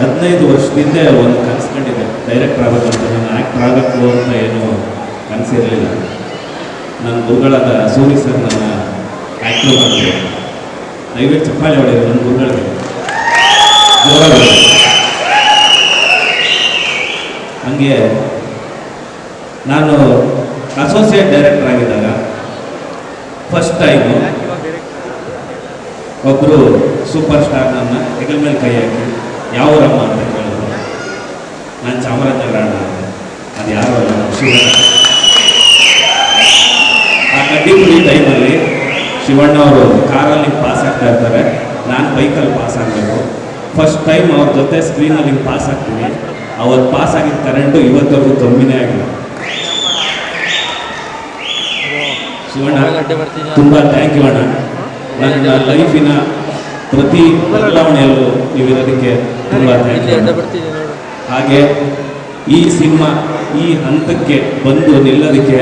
ಹದಿನೈದು ವರ್ಷದಿಂದ ಒಂದು ಕನ್ಸ್ಕೊಂಡಿದ್ದೆ ಡೈರೆಕ್ಟರ್ ಆಗಬೇಕಂತ ನಾನು ಆ್ಯಕ್ಟರ್ ಆಗಬೇಕು ಅಂತ ಏನು ಕನಸಿರಲಿಲ್ಲ. ನನ್ನ ಗುರುಗಳಾದ ಸೂರಿ ಸರ್ ನನ್ನ ಆ್ಯಕ್ಟರ್ ಮಾಡಿದ್ರು. ದಯವಿಟ್ಟು ಚಪ್ಪಾಳೆ ಹೊಡೆಯೋದು ನನ್ನ ಗುರುಗಳಿಗೆ. ಹಂಗೆ ನಾನು ಅಸೋಸಿಯೇಟ್ ಡೈರೆಕ್ಟರ್ ಆಗಿದ್ದಾಗ ಫಸ್ಟ್ ಟೈಮು ಒಬ್ಬರು ಸೂಪರ್ ಸ್ಟಾರ್ ನನ್ನ ಹೆಗಲ್ ಮೇಲೆ ಕೈ ಹಾಕಿ ಯಾವ ರಮ್ಮ ಅಂತ ಕೇಳಿದ್ರು, ನಾನು ಚಾಮರಾಜನಗರ ಅಣ್ಣ ಅಂದೆ. ಯಾರು ಅಲ್ಲ ಶಿವಣ್ಣ. ಆ ಕಡ್ಡಿಪುಡಿ ಟೈಮಲ್ಲಿ ಶಿವಣ್ಣ ಅವರು ಕಾರಲ್ಲಿ ಪಾಸ್ ಆಗ್ತಾ ಇರ್ತಾರೆ. ನಾನು ಬೈಕಲ್ಲಿ ಪಾಸ್ ಆಗಬೇಕು. ಫಸ್ಟ್ ಟೈಮ್ ಅವ್ರ ಜೊತೆ ಸ್ಕ್ರೀನಲ್ಲಿ ಪಾಸ್ ಆಗ್ತೀನಿ. ಅವತ್ತು ಪಾಸ್ ಆಗಿದ್ದ ಕರೆಂಟು ಇವತ್ತವರೆಗೂ ಕಮ್ಮಿನೇ ಆಗಿಲ್ಲ ಶಿವಣ್ಣ, ತುಂಬ ಥ್ಯಾಂಕ್ ಯು ಅಣ್ಣ. ನನ್ನ ಲೈಫಿನ ಪ್ರತಿ ಬದಲಾವಣೆಯಲ್ಲೂ ನೀವಿರೋದಕ್ಕೆ ತುಂಬ ಹಾಗೆ ಈ ಸಿನಿಮಾ ಈ ಹಂತಕ್ಕೆ ಬಂದು ನಿಲ್ಲೋದಕ್ಕೆ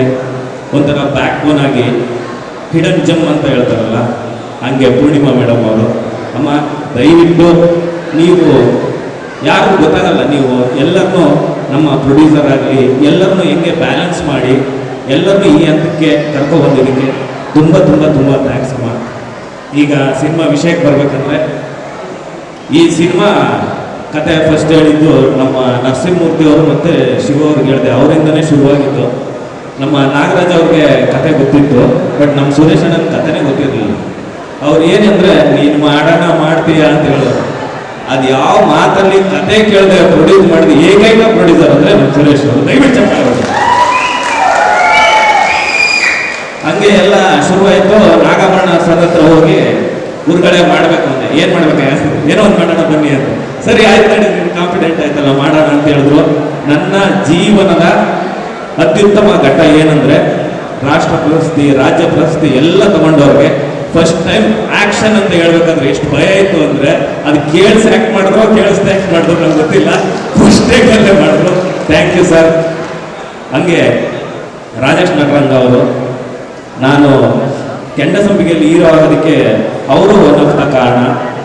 ಒಂಥರ ಬ್ಯಾಕ್ ಬೋನ್ ಆಗಿ ಹಿಡನ್ ಜಮ್ ಅಂತ ಹೇಳ್ತಾರಲ್ಲ ಹಂಗೆ ಪೂರ್ಣಿಮಾ ಮೇಡಮ್ ಅವರು. ಅಮ್ಮ ದಯವಿಟ್ಟು ನೀವು ಯಾರು ಗೊತ್ತಾಗಲ್ಲ ನೀವು ಎಲ್ಲರನ್ನೂ ನಮ್ಮ ಪ್ರೊಡ್ಯೂಸರ್ ಆಗಲಿ ಎಲ್ಲರನ್ನೂ ಹೆಂಗೆ ಬ್ಯಾಲೆನ್ಸ್ ಮಾಡಿ ಎಲ್ಲರನ್ನೂ ಈ ಹಂತಕ್ಕೆ ಕರ್ಕೊಬಂದಿದ್ದಕ್ಕೆ ತುಂಬ ತುಂಬ ತುಂಬ ಥ್ಯಾಂಕ್ಸ್ ಅಮ್ಮ. ಈಗ ಸಿನಿಮಾ ವಿಷಯಕ್ಕೆ ಬರ್ಬೇಕಂದ್ರೆ ಈ ಸಿನಿಮಾ ಕತೆ ಫಸ್ಟ್ ಹೇಳಿದ್ದು ನಮ್ಮ ನರಸಿಂಹಮೂರ್ತಿ ಅವರು ಮತ್ತು ಶಿವ ಅವ್ರಿಗೆ ಹೇಳಿದೆ. ಅವರಿಂದನೇ ಶುರುವಾಗಿತ್ತು. ನಮ್ಮ ನಾಗರಾಜ್ ಅವ್ರಿಗೆ ಕತೆ ಗೊತ್ತಿತ್ತು ಬಟ್ ನಮ್ಮ ಸುರೇಶ್ ಅಣ್ಣನ ಕತೆನೇ ಗೊತ್ತಿರಲಿಲ್ಲ. ಅವ್ರು ಏನಂದ್ರೆ, ನೀನು ಮಾಡೋಣ ಮಾಡ್ತೀಯಾ? ಅಂತ ಹೇಳೋದು ಅದು ಯಾವ ಮಾತಲ್ಲಿ ಕತೆ ಕೇಳಿದೆ ಪ್ರೊಡ್ಯೂಸ್ ಮಾಡಿದ, ಏಕೈಕ ಪ್ರೊಡ್ಯೂಸರ್ ಅಂದ್ರೆ ನಮ್ಮ ಸುರೇಶ್ ಅವರು. ದಯವಿಟ್ಟು ಚೆನ್ನಾಗಿ. ಹಂಗೆ ಎಲ್ಲ ಶುರುವಾಯಿತು. ನಾಗಮಣ್ಣ ಸರ್ ಹತ್ರ ಹೋಗಿ ಗುರುಗಳೇ ಮಾಡಬೇಕು ಅಂತ. ಏನು ಮಾಡ್ಬೇಕು ಏನೋ ಒಂದು ಮಾಡೋಣ, ಬನ್ನಿ ಅಂತ. ಸರಿ, ಆಯ್ತು ನಡಿ ನಿಮ್ಗೆ ಕಾನ್ಫಿಡೆಂಟ್ ಆಯ್ತಲ್ಲ, ಮಾಡೋಣ ಅಂತ ಹೇಳಿದ್ರು. ನನ್ನ ಜೀವನದ ಅತ್ಯುತ್ತಮ ಘಟ್ಟ ಏನಂದ್ರೆ ರಾಷ್ಟ್ರ ಪ್ರಶಸ್ತಿ, ರಾಜ್ಯ ಪ್ರಶಸ್ತಿ ಎಲ್ಲ ತಗೊಂಡವ್ರಿಗೆ ಫಸ್ಟ್ ಟೈಮ್ ಆಕ್ಷನ್ ಅಂತ ಹೇಳ್ಬೇಕಂದ್ರೆ ಎಷ್ಟು ಭಯ ಆಯ್ತು ಅಂದ್ರೆ ಅದು ಕೇಳಿಸ್ ಆಕ್ಟ್ ಮಾಡಿದ್ರು ಕೇಳಿಸ್ತಾ ಆಕ್ಟ್ ಮಾಡಿದ್ರು ನಂಗೆ ಗೊತ್ತಿಲ್ಲ. ಫಸ್ಟ್ ಟೈಮಲ್ಲೇ ಮಾಡಿದ್ರು. ಥ್ಯಾಂಕ್ ಯು ಸರ್ ಹಂಗೆ ರಾಜೇಶ್ ನಟರಂಗ ಅವರು, ನಾನು ಕೆಂಡಸಂಬಿಗೆಯಲ್ಲಿ ಹೀರೋ ಆಗೋದಕ್ಕೆ ಅವರು ಒನ್ ಕಾರಣ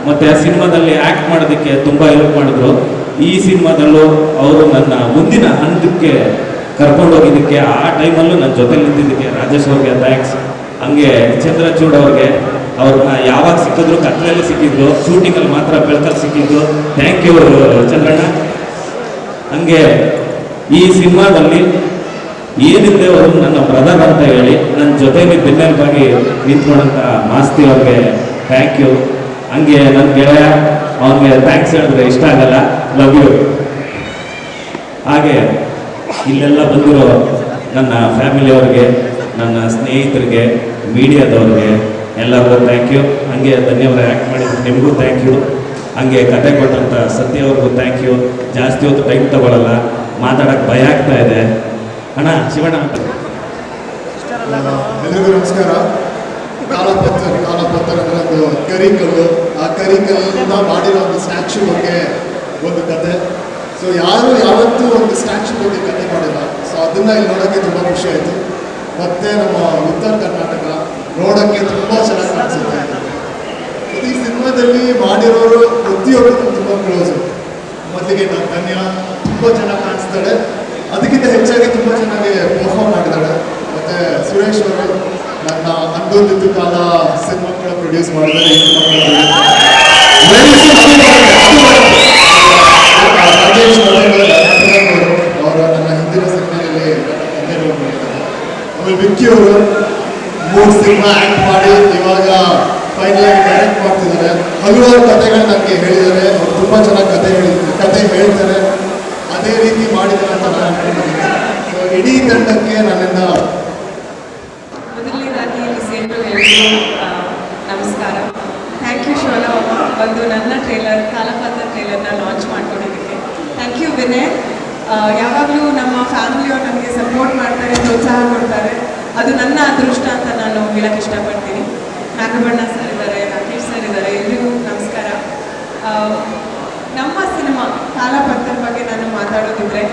ಮತ್ತು ಆ ಸಿನಿಮಾದಲ್ಲಿ ಆ್ಯಕ್ಟ್ ಮಾಡೋದಕ್ಕೆ ತುಂಬ ಹೆಲ್ಪ್ ಮಾಡಿದ್ರು. ಈ ಸಿನಿಮಾದಲ್ಲೂ ಅವರು ನನ್ನ ಮುಂದಿನ ಹಂತಕ್ಕೆ ಕರ್ಕೊಂಡು ಹೋಗಿದ್ದಕ್ಕೆ, ಆ ಟೈಮಲ್ಲೂ ನನ್ನ ಜೊತೆ ನಿಂತಿದ್ದಕ್ಕೆ ರಾಜೇಶ್ ಅವ್ರಿಗೆ ಥ್ಯಾಂಕ್ಸ್ ಹಂಗೆ ಚಂದ್ರಚೂಡ್ ಅವ್ರಿಗೆ ಅವ್ರನ್ನ ಯಾವಾಗ ಸಿಕ್ಕಿದ್ರು, ಕತ್ಲಲ್ಲಿ ಸಿಕ್ಕಿದ್ರು ಶೂಟಿಂಗಲ್ಲಿ ಮಾತ್ರ ಬೆಳಕಲ್ಲಿ ಸಿಕ್ಕಿದ್ರು. Thank you Chandranna. ಹಂಗೆ ಈ ಸಿನಿಮಾದಲ್ಲಿ ಏನಿದೆ ಅವರು ನನ್ನ ಬ್ರದರ್ ಅಂತ ಹೇಳಿ ನನ್ನ ಜೊತೆಲಿ ಬೆನ್ನೆಲುಬಾಗಿ ನಿಂತ್ಕೊಂಡಂತ ಮಾಸ್ತಿ ಅವ್ರಿಗೆ ಥ್ಯಾಂಕ್ ಯು ಹಂಗೆ ನನ್ನ ಗೆಳೆಯ ಅವನಿಗೆ ಥ್ಯಾಂಕ್ಸ್ ಹೇಳಿದ್ರೆ ಇಷ್ಟ ಆಗಲ್ಲ. ಲವ್ ಯು ಹಾಗೆ ಇಲ್ಲೆಲ್ಲ ಬಂದಿರೋ ನನ್ನ ಫ್ಯಾಮಿಲಿಯವ್ರಿಗೆ ನನ್ನ ಸ್ನೇಹಿತರಿಗೆ ಮೀಡಿಯಾದವ್ರಿಗೆ ಎಲ್ಲರಿಗೂ ಥ್ಯಾಂಕ್ ಯು ಹಂಗೆ ಧನ್ಯವಾದ ಆ್ಯಕ್ಟ್ ಮಾಡಿದ್ರು ನಿಮಗೂ ಥ್ಯಾಂಕ್ ಯು ಹಂಗೆ ಕತೆ ಕೊಟ್ಟಂಥ ಸತ್ಯ ಅವ್ರಿಗೂ ಥ್ಯಾಂಕ್ ಯು ಜಾಸ್ತಿ ಹೊತ್ತು ಟೈಮ್ ತಗೊಳ್ಳಲ್ಲ ಮಾತಾಡೋಕ್ಕೆ ಭಯ ಆಗ್ತಾ ಇದೆ. ಅಣ್ಣ, ಶಿವಣ್ಣ. ಎಲ್ಲರಿಗೂ ನಮಸ್ಕಾರ. ಕಾಲಪತ್ರ ಕಾಲಪತ್ರ. ಕರಿಕಲ್ಲು, ಆ ಕರಿಕಲ್ಲಿಂದ ಮಾಡಿರೋ ಒಂದು ಸ್ಟ್ಯಾಚ್ಯೂ ಬಗ್ಗೆ ಒಂದು ಕತೆ. ಸೊ ಯಾರು ಯಾವತ್ತೂ ಒಂದು ಸ್ಟ್ಯಾಚ್ಯೂ ಬಗ್ಗೆ ಕತೆ ಮಾಡಿಲ್ಲ. ಸೊ ಅದನ್ನ ಇಲ್ಲಿ ನೋಡೋಕ್ಕೆ ತುಂಬ ಖುಷಿ ಆಯಿತು. ಮತ್ತೆ ನಮ್ಮ ಉತ್ತರ ಕರ್ನಾಟಕ ನೋಡೋಕ್ಕೆ ತುಂಬ ಚೆನ್ನಾಗಿ ಕಾಣಿಸುತ್ತೆ. ಈ ಸಿನಿಮಾದಲ್ಲಿ ಮಾಡಿರೋರು ಪ್ರತಿಯೊಬ್ಬರು ತುಂಬ ಕ್ಲೋಸು ಮೊದಲಿಗೆ ನಾನು ಧನ್ಯ. ತುಂಬ ಚೆನ್ನಾಗಿ ಕಾಣಿಸ್ತಾಳೆ. ಅದಕ್ಕಿಂತ ಹೆಚ್ಚಾಗಿ ತುಂಬ ಚೆನ್ನಾಗಿ ಪರ್ಫಾರ್ಮ್ ಮಾಡಿದ್ದಾಳೆ. ಮತ್ತೆ ಸುರೇಶ್ ಅವರು ನನ್ನ ಅಂದೊಂದಿದ್ದು ಕಾಲ ಸಿನಿಮಾಗಳ ಪ್ರೊಡ್ಯೂಸ್ ರಾಜೇಶ್ ಅವರು ನನ್ನ ಹಿಂದಿನ ಸಿನಿಮಾದಲ್ಲಿ ಹಿಂದೆ ಆಮೇಲೆ ವಿಕ್ಕಿ ಅವರು ಮೂರು ಸಿನಿಮಾ ಆ್ಯಕ್ಟ್ ಮಾಡಿ ಇವಾಗ ಫೈನಲ್ ಆಗಿ ಡೈರೆಕ್ಟ್ ಮಾಡ್ತಿದ್ದಾರೆ. ಹಲವಾರು ಕಥೆಗಳು ನನಗೆ ಹೇಳಿದ್ದಾರೆ. ಅವ್ರು ತುಂಬ ಚೆನ್ನಾಗಿ ಕತೆ ಹೇಳಿದ್ದಾರೆ ಕತೆ ಹೇಳ್ತಾರೆ. ಅದೇ ರೀತಿ ಮಾಡಿದ್ದಾರೆ ಅಂತ ನಾನು ಇಡೀ ತಂಡಕ್ಕೆ ಇಲ್ಲಿ ನಮಸ್ಕಾರ. ಥ್ಯಾಂಕ್ ಯು ಶೋಲ ಒಂದು ನನ್ನ ಟ್ರೇಲರ್ ಕಾಲಪಾತ್ರ ಟ್ರೇಲರ್ನ ಲಾಂಚ್ ಮಾಡ್ಕೊಂಡಿದ್ದಕ್ಕೆ. ಥ್ಯಾಂಕ್ ಯು ವಿನಯ್ ಯಾವಾಗಲೂ ನಮ್ಮ ಫ್ಯಾಮಿಲಿಯವ್ರು ನನಗೆ ಸಪೋರ್ಟ್ ಮಾಡ್ತಾರೆ, ಪ್ರೋತ್ಸಾಹ ಕೊಡ್ತಾರೆ. ಅದು ನನ್ನ ಅದೃಷ್ಟ ಅಂತ ನಾನು ಹೇಳಕ್ಕೆ ಇಷ್ಟಪಡ್ತೀನಿ. ನಾಗಬಣ್ಣ ಸರ್ ಇದ್ದಾರೆ, ರಾಕೇಶ್ ಸರ್ ಇದ್ದಾರೆ, ಎಲ್ರಿಗೂ ನಮಸ್ಕಾರ. ನಮ್ಮ ಸಿನಿಮಾ ಕಾಲಪತ್ರ ಬಗ್ಗೆ ನಾನು ಮಾತಾಡೋದಿದ್ರೆ,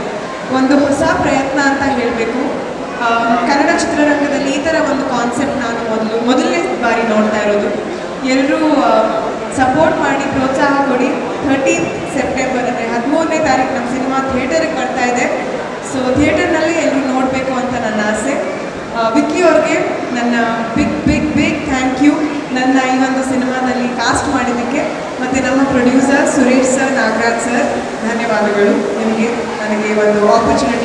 ಒಂದು ಹೊಸ ಪ್ರಯತ್ನ ಅಂತ ಹೇಳಬೇಕು. ಕನ್ನಡ ಚಿತ್ರರಂಗದಲ್ಲಿ ಈ ಥರ ಒಂದು ಕಾನ್ಸೆಪ್ಟ್ ನಾನು ಮೊದಲು, ಮೊದಲನೇ ಬಾರಿ ನೋಡ್ತಾ ಇರೋದು. ಎಲ್ಲರೂ ಸಪೋರ್ಟ್ ಮಾಡಿ, ಪ್ರೋತ್ಸಾಹ ಕೊಡಿ. ಥರ್ಟೀನ್ ಸೆಪ್ಟೆಂಬರ್ ಅಂದರೆ ಹದಿಮೂರನೇ ತಾರೀಕು ನಮ್ಮ ಸಿನಿಮಾ ಥಿಯೇಟರ್ಗೆ ಬರ್ತಾ ಇದೆ. ಸೊ ಥಿಯೇಟರ್ನಲ್ಲಿ ಎಲ್ಲರೂ ನೋಡಬೇಕು ಅಂತ ನನ್ನ ಆಸೆ. ವಿಕ್ಕಿ ಅವ್ರಿಗೆ ನನ್ನ big big big thank you ನನ್ನ ಈ ಒಂದು ಸಿನಿಮಾದಲ್ಲಿ ಕಾಸ್ಟ್ ಮಾಡಿದ್ದಕ್ಕೆ ಮತ್ತು ನಮ್ಮ producer Suresh sir Nagaraj sir ಧನ್ಯವಾದಗಳು. ನಿಮಗೆ, ನನಗೆ ಒಂದು ಆಪರ್ಚುನಿಟಿ